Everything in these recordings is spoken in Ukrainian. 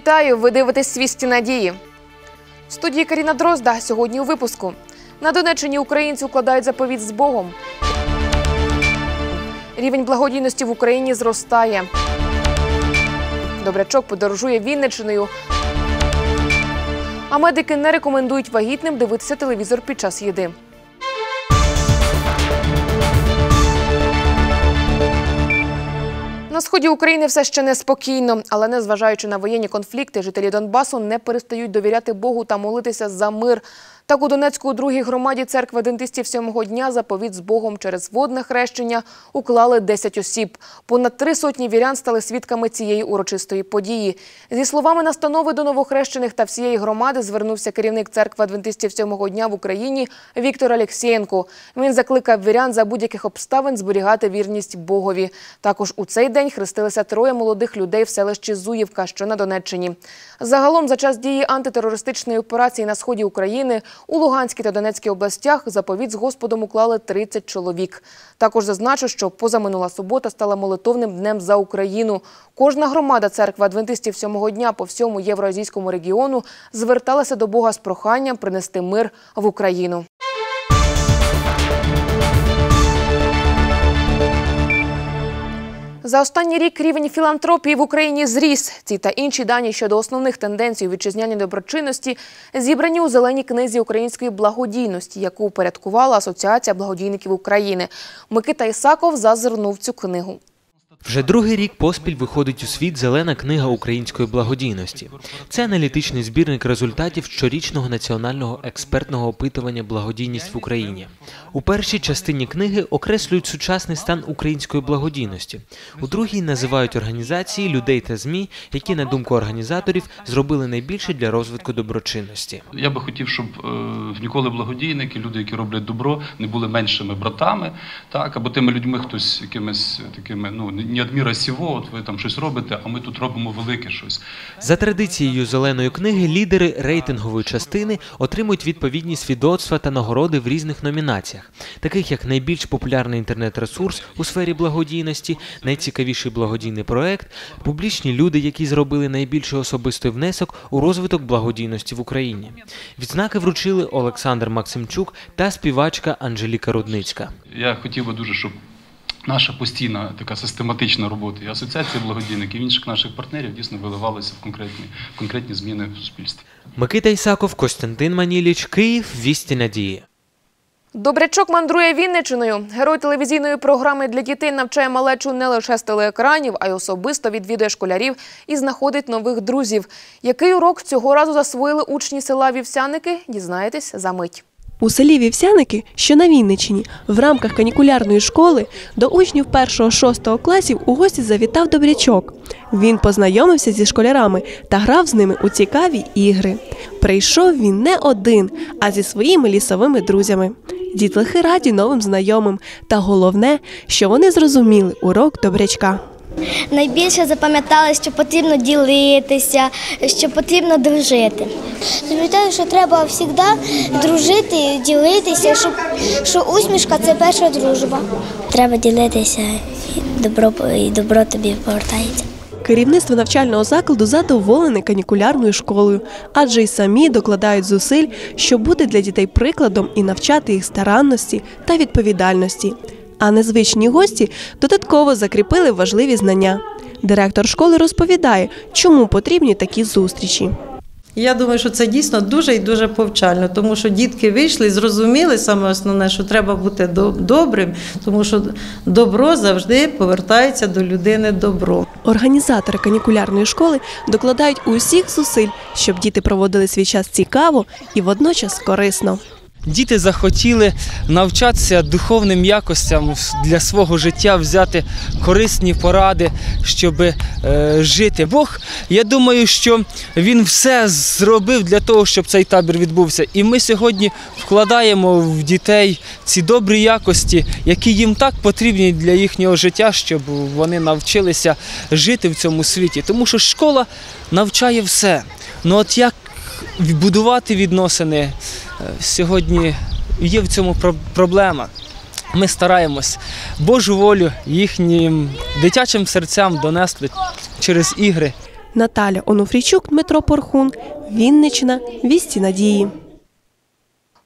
Вітаю! Ви дивитесь свісті надії. В студії Каріна Дрозда сьогодні у випуску. На Донеччині українці укладають заповіт з Богом. Рівень благодійності в Україні зростає. Добрячок подорожує Вінниччиною. А медики не рекомендують вагітним дивитися телевізор під час їди. На сході України все ще неспокійно, але незважаючи на воєнні конфлікти, жителі Донбасу не перестають довіряти Богу та молитися за мир. Так у Донецьку у другій громаді церкви адвентистів сьомого дня заповіт з Богом через водне хрещення уклали 10 осіб. Понад три сотні вірян стали свідками цієї урочистої події. Зі словами настанови до новохрещених та всієї громади звернувся керівник церкви адвентистів сьомого дня в Україні Віктор Алєксєєнко. Він закликав вірян за будь-яких обставин зберігати вірність Богові. Також у цей день хрестилися троє молодих людей в селищі Зуївка, що на Донеччині. Загалом за час дії антитерористичної операції на сході України у Луганській та Донецькій областях заповіт з Господом уклали 30 чоловік. Також зазначу, що позаминула субота стала молитовним днем за Україну. Кожна громада церкви адвентистів сьомого дня по всьому євроазійському регіону зверталася до Бога з проханням принести мир в Україну. За останній рік рівень філантропії в Україні зріс. Ці та інші дані щодо основних тенденцій у вітчизняній доброчинності зібрані у зеленій книзі української благодійності, яку упорядкувала Асоціація благодійників України. Микита Ісаков зазирнув цю книгу. Вже другий рік поспіль виходить у світ зелена книга української благодійності. Це аналітичний збірник результатів щорічного національного експертного опитування Благодійність в Україні. У першій частині книги окреслюють сучасний стан української благодійності. У другій називають організації людей та змі, які, на думку організаторів, зробили найбільше для розвитку доброчинності. Я би хотів, щоб е, ніколи благодійники, люди, які роблять добро, не були меншими братами, так або тими людьми, хтось якимись такими, ну не адміра сіво, от ви там щось робите, а ми тут робимо велике щось. За традицією зеленої книги лідери рейтингової частини отримують відповідні свідоцтва та нагороди в різних номінаціях, таких як найбільш популярний інтернет-ресурс у сфері благодійності, найцікавіший благодійний проект, публічні люди, які зробили найбільший особистий внесок у розвиток благодійності в Україні. Відзнаки вручили Олександр Максимчук та співачка Анжеліка Рудницька. Я хотів би дуже, щоб наша постійна така систематична робота і асоціації благодійників, і інших наших партнерів дійсно виливалася в конкретні, в конкретні зміни в суспільстві. Микита Ісаков, Костянтин Маніліч, Київ, Вісті Надії. Добрячок мандрує Вінничиною. Герой телевізійної програми для дітей навчає малечу не лише з телеекранів, а й особисто відвідує школярів і знаходить нових друзів. Який урок цього разу засвоїли учні села Вівсяники, дізнаєтесь за мить. У селі Вівсяники, що на Вінничині, в рамках канікулярної школи до учнів 1-6 класів у гості завітав Добрячок. Він познайомився зі школярами та грав з ними у цікаві ігри. Прийшов він не один, а зі своїми лісовими друзями. Дітлахи раді новим знайомим, та головне, що вони зрозуміли урок добрячка. Найбільше запам'ятали, що потрібно ділитися, що потрібно дружити. Запам'ятаю, що треба завжди дружити, ділитися, щоб, що усмішка це перша дружба. Треба ділитися, і добро, і добро тобі повертається. Керівництво навчального закладу задоволене канікулярною школою, адже й самі докладають зусиль, щоб бути для дітей прикладом і навчати їх старанності та відповідальності. А незвичні гості додатково закріпили важливі знання. Директор школи розповідає, чому потрібні такі зустрічі. Я думаю, що це дійсно дуже і дуже повчально, тому що дітки вийшли і зрозуміли саме основне, що треба бути добрим, тому що добро завжди повертається до людини добро. Організатори канікулярної школи докладають усіх зусиль, щоб діти проводили свій час цікаво і водночас корисно. Діти захотіли навчатися духовним якостям для свого життя, взяти корисні поради, щоб е, жити. Бог, я думаю, що він все зробив для того, щоб цей табір відбувся. І ми сьогодні вкладаємо в дітей ці добрі якості, які їм так потрібні для їхнього життя, щоб вони навчилися жити в цьому світі. Тому що школа навчає все. Ну от як будувати відносини сьогодні є в цьому про- проблема. Ми стараємось Божу волю їхнім дитячим серцям донести через ігри. Наталя Онуфрійчук, Дмитро Порхун, Вінничина, Вісті Надії.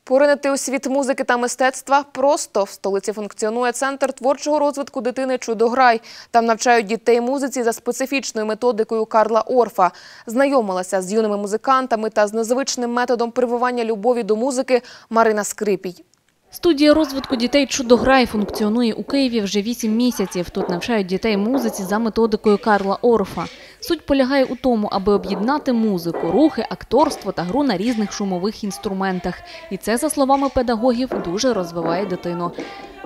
Поринити у світ музики та мистецтва просто в столиці функціонує центр творчого розвитку дитини Чудограй. Там навчають дітей музиці за специфічною методикою Карла Орфа. Знайомилася з юними музикантами та з незвичним методом прививання любові до музики Марина Скрипій. Студія розвитку дітей «Чудограй» функціонує у Києві вже 8 місяців. Тут навчають дітей музиці за методикою Карла Орфа. Суть полягає у тому, аби об'єднати музику, рухи, акторство та гру на різних шумових інструментах. І це, за словами педагогів, дуже розвиває дитину.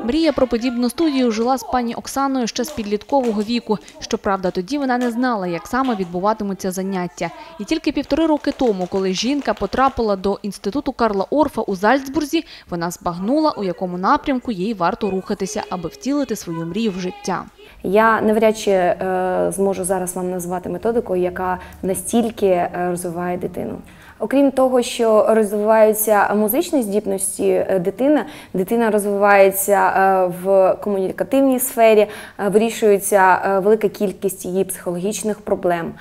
Мрія про подібну студію жила з пані Оксаною ще з підліткового віку. Щоправда, тоді вона не знала, як саме відбуватимуться заняття. І тільки півтори роки тому, коли жінка потрапила до інституту Карла Орфа у Зальцбурзі, вона збагнула, у якому напрямку їй варто рухатися, аби втілити свою мрію в життя. Я навряд чи е, зможу зараз вам назвати методику, яка настільки е, розвиває дитину. Окрім того, що розвиваються музичні здібності е, дитини, дитина розвивається е, в комунікативній сфері, е, вирішується велика кількість її психологічних проблем.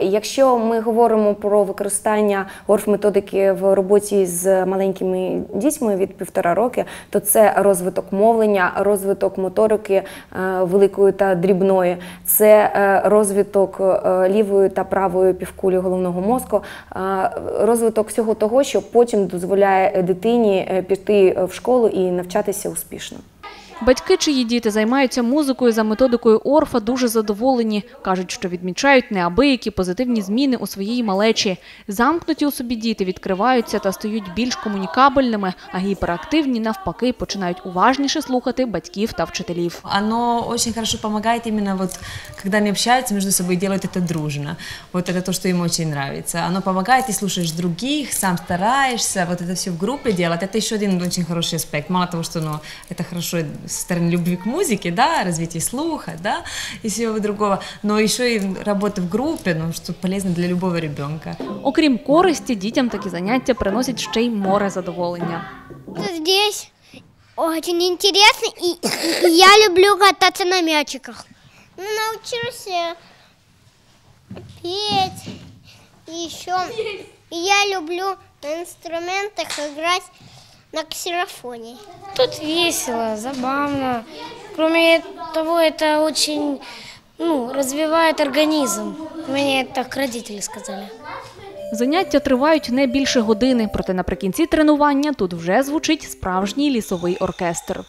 Якщо ми говоримо про використання орф-методики в роботі з маленькими дітьми від півтора роки, то це розвиток мовлення, розвиток моторики е, великої та дрібної, це е, розвиток е, лівої та правої півкулі головного мозку, розвиток всього того, що потім дозволяє дитині піти в школу і навчатися успішно. Батьки, чиї діти займаються музикою за методикою Орфа, дуже задоволені. Кажуть, що відмічають неабиякі позитивні зміни у своїй малечі. Замкнуті у собі діти відкриваються та стають більш комунікабельними, а гіперактивні, навпаки, починають уважніше слухати батьків та вчителів. Оно очень хорошо помогает именно вот, когда они общаются между собой и делают это дружно. Вот это то, что им очень нравится. Оно помогает, ты слушаешь других, сам стараешься, вот это все в группе делать. Это еще один очень хороший аспект. Мало того, что ну, это хорошо со стороны любви к музыке, да, развития слуха, да, и всего другого, но еще и работа в группе, ну, что полезно для любого ребенка. Окрім користі, дітям такі заняття приносять ще й море задоволення. Здесь очень интересно, и, и я люблю кататься на мячиках. Ну, научился петь, и еще и я люблю на инструментах играть на ксерофоне. Тут весело, забавно. Кроме того, это очень ну, развивает организм. Мне так родители сказали. Заняття тривають не більше години, проте наприкінці тренування тут вже звучить справжній лісовий оркестр.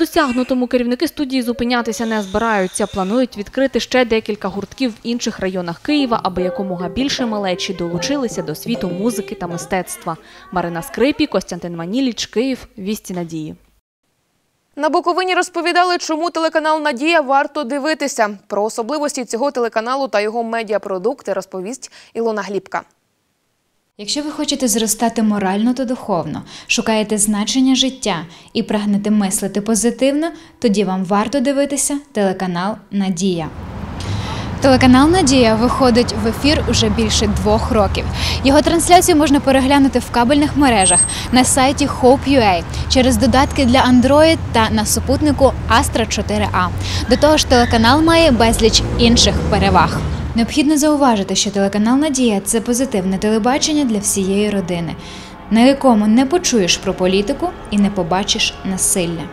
Досягнутому керівники студії зупинятися не збираються. Планують відкрити ще декілька гуртків в інших районах Києва, аби якомога більше малечі долучилися до світу музики та мистецтва. Марина Скрипі, Костянтин Маніліч, Київ, Вісті Надії. На Буковині розповідали, чому телеканал Надія варто дивитися. Про особливості цього телеканалу та його медіапродукти розповість Ілона Глібка. Якщо ви хочете зростати морально та духовно, шукаєте значення життя і прагнете мислити позитивно, тоді вам варто дивитися телеканал Надія. Телеканал Надія виходить в ефір уже більше двох років. Його трансляцію можна переглянути в кабельних мережах на сайті Hope.ua, через додатки для Android та на супутнику Astra 4A. До того ж, телеканал має безліч інших переваг. Необхідно зауважити, що телеканал Надія це позитивне телебачення для всієї родини, на якому не почуєш про політику і не побачиш насилля.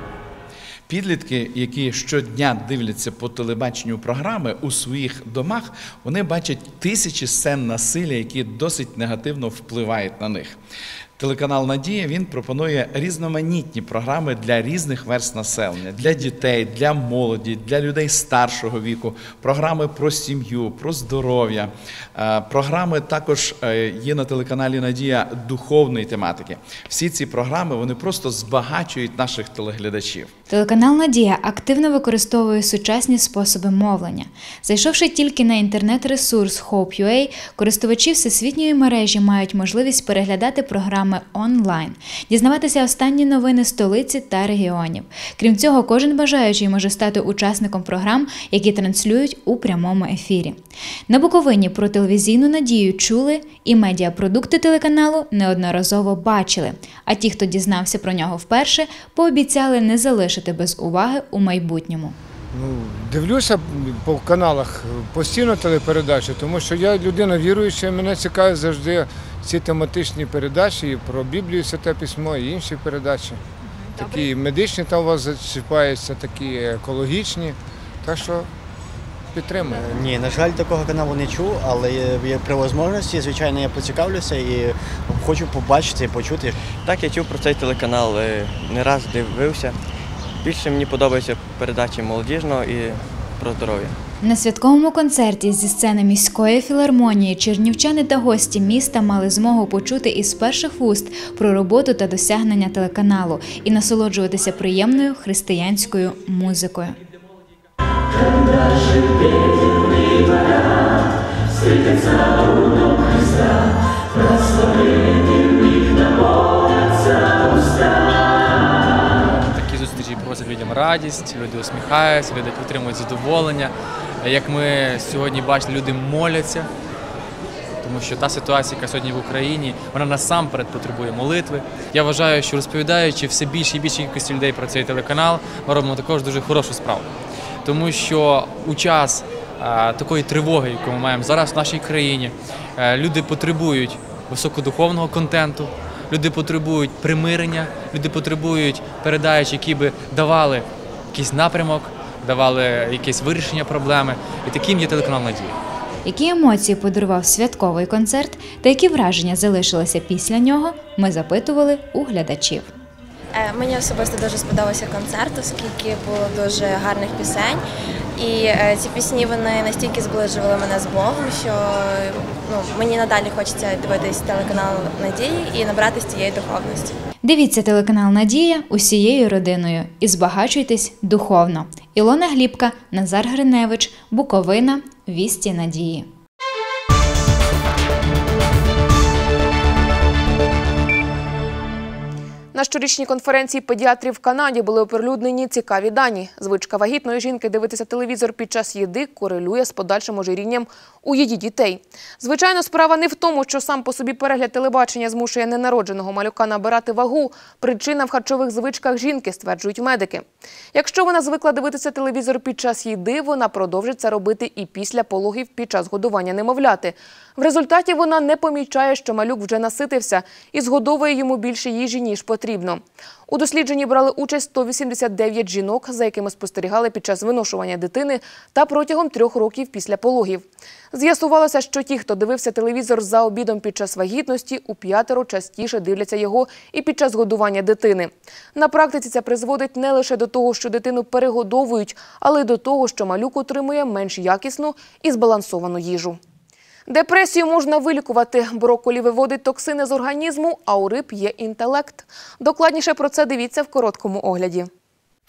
Підлітки, які щодня дивляться по телебаченню програми у своїх домах, вони бачать тисячі сцен насилля, які досить негативно впливають на них. Телеканал Надія він пропонує різноманітні програми для різних верст населення, для дітей, для молоді, для людей старшого віку, програми про сім'ю, про здоров'я. Е, Програми також е, є на телеканалі Надія духовної тематики. Всі ці програми вони просто збагачують наших телеглядачів. Телеканал Надія активно використовує сучасні способи мовлення. Зайшовши тільки на інтернет-ресурс Hope.ua, користувачі всесвітньої мережі мають можливість переглядати програми саме онлайн, дізнаватися останні новини столиці та регіонів. Крім цього, кожен бажаючий може стати учасником програм, які транслюють у прямому ефірі. На Буковині про телевізійну надію чули і медіапродукти телеканалу неодноразово бачили. А ті, хто дізнався про нього вперше, пообіцяли не залишити без уваги у майбутньому. Ну, дивлюся по каналах постійно телепередачі, тому що я людина віруюча, мене цікавить завжди ці тематичні передачі і про Біблію, Святе Письмо, і інші передачі. Такі медичні там у вас зачіпаються, такі екологічні. Так що підтримую. Ні, на жаль, такого каналу не чув, але при можливості, звичайно, я поцікавлюся і хочу побачити і почути. Так, я чув про цей телеканал, е, не раз дивився. Більше мені подобаються передачі молодіжного і про здоров'я. На святковому концерті зі сцени міської філармонії чернівчани та гості міста мали змогу почути із перших вуст про роботу та досягнення телеканалу і насолоджуватися приємною християнською музикою. Такі радість, люди усміхаються, люди отримують задоволення. Як ми сьогодні бачили, люди моляться, тому що та ситуація, яка сьогодні в Україні, вона насамперед потребує молитви. Я вважаю, що розповідаючи все більше і більше кількості людей про цей телеканал, ми робимо також дуже хорошу справу. Тому що у час такої тривоги, яку ми маємо зараз в нашій країні, е, люди потребують високодуховного контенту, люди потребують примирення, люди потребують передач, які би давали якийсь напрямок, давали якесь вирішення проблеми. І таким є телеканал Надія. Які емоції подарував святковий концерт та які враження залишилися після нього, ми запитували у глядачів. Е, Мені особисто дуже сподобався концерт, оскільки було дуже гарних пісень. І е, ці пісні вони настільки зближували мене з Богом, що ну, мені надалі хочеться дивитись телеканал Надії і набратись цієї духовності. Дивіться телеканал Надія усією родиною і збагачуйтесь духовно. Ілона Глібка, Назар Гриневич, Буковина, Вісті Надії. На щорічній конференції педіатрів в Канаді були оприлюднені цікаві дані. Звичка вагітної жінки дивитися телевізор під час їди корелює з подальшим ожирінням у її дітей. Звичайно, справа не в тому, що сам по собі перегляд телебачення змушує ненародженого малюка набирати вагу. Причина в харчових звичках жінки, стверджують медики. Якщо вона звикла дивитися телевізор під час їди, вона продовжить це робити і після пологів під час годування немовляти. В результаті вона не помічає, що малюк вже наситився і згодовує йому більше їжі, ніж потрібно. У дослідженні брали участь 189 жінок, за якими спостерігали під час виношування дитини та протягом трьох років після пологів. З'ясувалося, що ті, хто дивився телевізор за обідом під час вагітності, у п'ятеро частіше дивляться його і під час годування дитини. На практиці це призводить не лише до того, що дитину перегодовують, але й до того, що малюк отримує менш якісну і збалансовану їжу. Депресію можна вилікувати. Брокколі виводить токсини з організму, а у риб є інтелект. Докладніше про це дивіться в короткому огляді.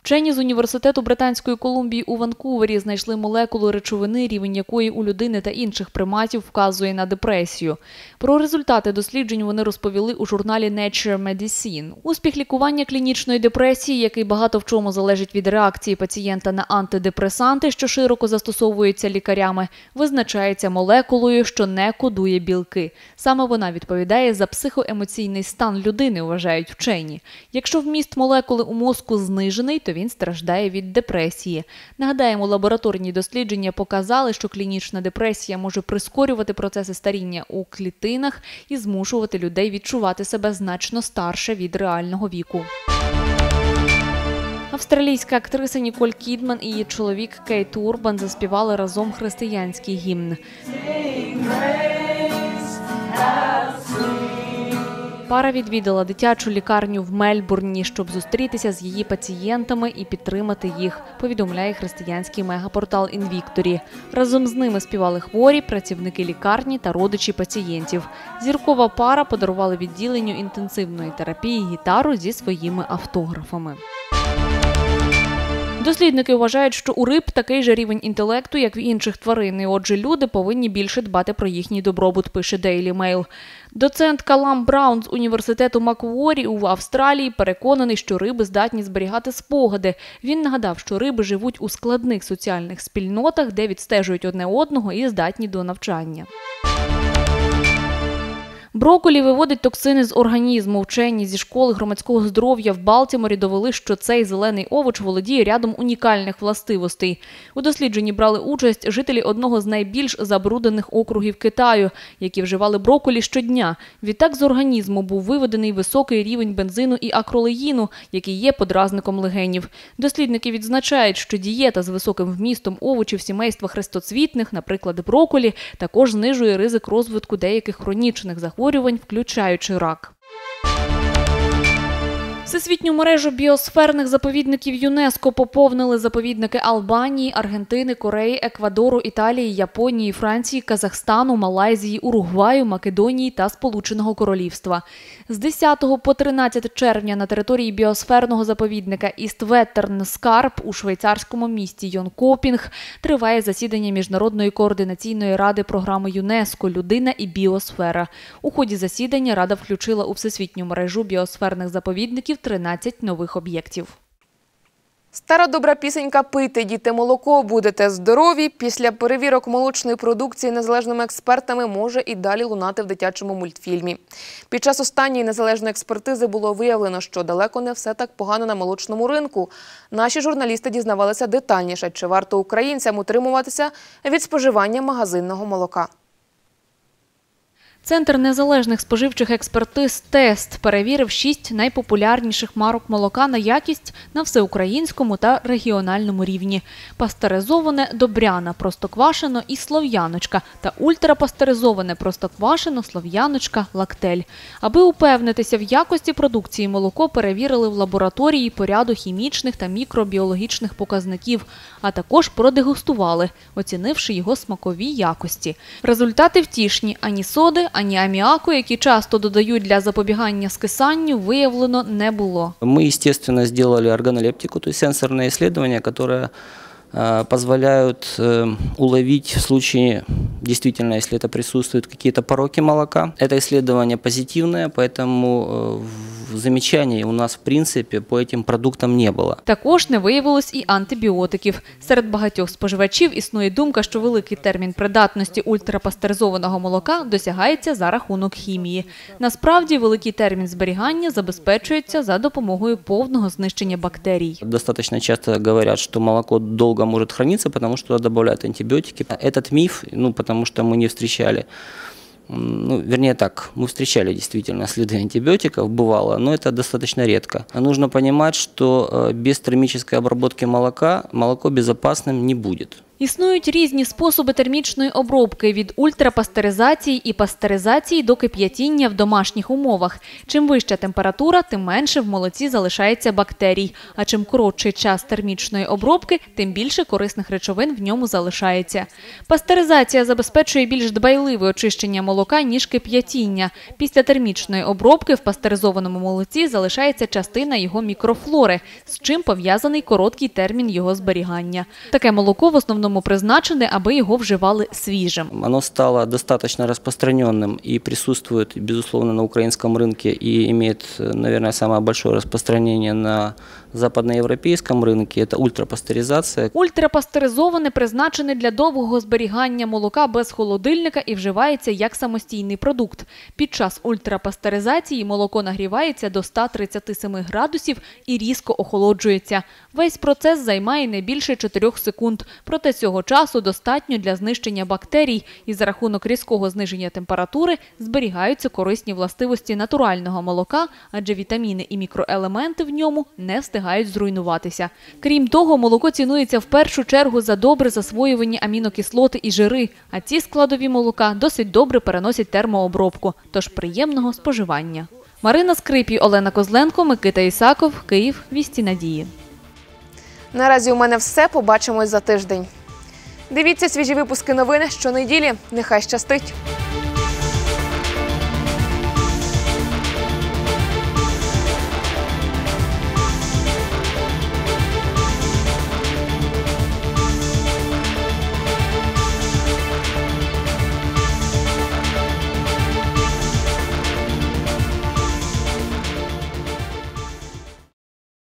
Вчені з університету Британської Колумбії у Ванкувері знайшли молекулу речовини, рівень якої у людини та інших приматів вказує на депресію. Про результати досліджень вони розповіли у журналі Nature Medicine. Успіх лікування клінічної депресії, який багато в чому залежить від реакції пацієнта на антидепресанти, що широко застосовуються лікарями, визначається молекулою, що не кодує білки. Саме вона відповідає за психоемоційний стан людини, вважають вчені. Якщо вміст молекули у мозку знижений, то він страждає від депресії. Нагадаємо, лабораторні дослідження показали, що клінічна депресія може прискорювати процеси старіння у клітинах і змушувати людей відчувати себе значно старше від реального віку. Австралійська актриса Ніколь Кідман і її чоловік Кейт Урбан заспівали разом християнський гімн. Пара відвідала дитячу лікарню в Мельбурні, щоб зустрітися з її пацієнтами і підтримати їх. Повідомляє християнський мегапортал Інвікторі. Разом з ними співали хворі, працівники лікарні та родичі пацієнтів. Зіркова пара подарувала відділенню інтенсивної терапії гітару зі своїми автографами. Дослідники вважають, що у риб такий же рівень інтелекту, як в інших тварин. І отже, люди повинні більше дбати про їхній добробут, пише Daily Mail. Доцент Калам Браун з університету Макворі у Австралії переконаний, що риби здатні зберігати спогади. Він нагадав, що риби живуть у складних соціальних спільнотах, де відстежують одне одного і здатні до навчання. Броколі виводить токсини з організму. Вчені зі школи громадського здоров'я в Балтіморі довели, що цей зелений овоч володіє рядом унікальних властивостей. У дослідженні брали участь жителі одного з найбільш забруднених округів Китаю, які вживали броколі щодня. Відтак з організму був виведений високий рівень бензину і акролеїну, який є подразником легенів. Дослідники відзначають, що дієта з високим вмістом овочів сімейства хрестоцвітних, наприклад, броколі, також знижує ризик розвитку деяких хронічних захворювань, включаючи рак. Всесвітню мережу біосферних заповідників ЮНЕСКО поповнили заповідники Албанії, Аргентини, Кореї, Еквадору, Італії, Японії, Франції, Казахстану, Малайзії, Уругваю, Македонії та Сполученого Королівства. З 10 по 13 червня на території біосферного заповідника Істветтерн Скарп у швейцарському місті Йонкопінг триває засідання Міжнародної координаційної ради програми ЮНЕСКО Людина і біосфера. У ході засідання рада включила у всесвітню мережу біосферних заповідників 13 нових об'єктів. Стара добра пісенька «Пийте, діти, молоко, будете здорові» після перевірок молочної продукції незалежними експертами може і далі лунати в дитячому мультфільмі. Під час останньої незалежної експертизи було виявлено, що далеко не все так погано на молочному ринку. Наші журналісти дізнавалися детальніше, чи варто українцям утримуватися від споживання магазинного молока. Центр незалежних споживчих експертиз Тест перевірив шість найпопулярніших марок молока на якість на всеукраїнському та регіональному рівні: пастеризоване добряна, простоквашино і слов'яночка та ультрапастеризоване простоквашино, слов'яночка, лактель. Аби упевнитися в якості продукції молоко перевірили в лабораторії по ряду хімічних та мікробіологічних показників, а також продегустували, оцінивши його смакові якості. Результати втішні ані соди, ані аміаку, які часто додають для запобігання скисанню, виявлено не було. Мы, естественно, сделали органолептику, то есть дослідження, яке позволяют э, уловить в случае, действительно, если это присутствуют какие-то пороки молока. Это исследование позитивное, поэтому э, в- замечаний у нас, в принципе, по этим продуктам не было. Також не виявилось і антибіотиків. Серед багатьох споживачів існує думка, що великий термін придатності ультрапастеризованого молока досягається за рахунок хімії. Насправді, великий термін зберігання забезпечується за допомогою повного знищення бактерій. Достаточно часто говорят, что молоко долго может храниться, потому что туда добавляют антибиотики. Этот миф, ну, потому что мы не встречали, ну, вернее так, мы встречали действительно следы антибиотиков, бывало, но это достаточно редко. Нужно понимать, что э, без термической обработки молока молоко безопасным не будет. Існують різні способи термічної обробки від ультрапастеризації і пастеризації до кип'ятіння в домашніх умовах. Чим вища температура, тим менше в молоці залишається бактерій. А чим коротший час термічної обробки, тим більше корисних речовин в ньому залишається. Пастеризація забезпечує більш дбайливе очищення молока, ніж кип'ятіння. Після термічної обробки в пастеризованому молоці залишається частина його мікрофлори, з чим пов'язаний короткий термін його зберігання. Таке молоко в основному призначене, аби його вживали свіжим. Оно стало достаточно распространенным и присутствует, безусловно, на украинском рынке и имеет, э, наверное, самое большое распространение на западноевропейском рынке. Это ультрапастеризация. Ультрапастеризоване призначене для довгого зберігання молока без холодильника і вживається як самостійний продукт. Під час ультрапастеризації молоко нагрівається до 137 градусів і різко охолоджується. Весь процес займає не більше 4 секунд, проте цього часу достатньо для знищення бактерій і за рахунок різкого зниження температури зберігаються корисні властивості натурального молока, адже вітаміни і мікроелементи в ньому не встигають зруйнуватися. Крім того, молоко цінується в першу чергу за добре засвоювані амінокислоти і жири, а ці складові молока досить добре переносять термообробку, тож приємного споживання. Марина Скрипій, Олена Козленко, Микита Ісаков, Київ, Вісті Надії. Наразі у мене все. Побачимось за тиждень. Дивіться свіжі випуски новини щонеділі. Нехай щастить!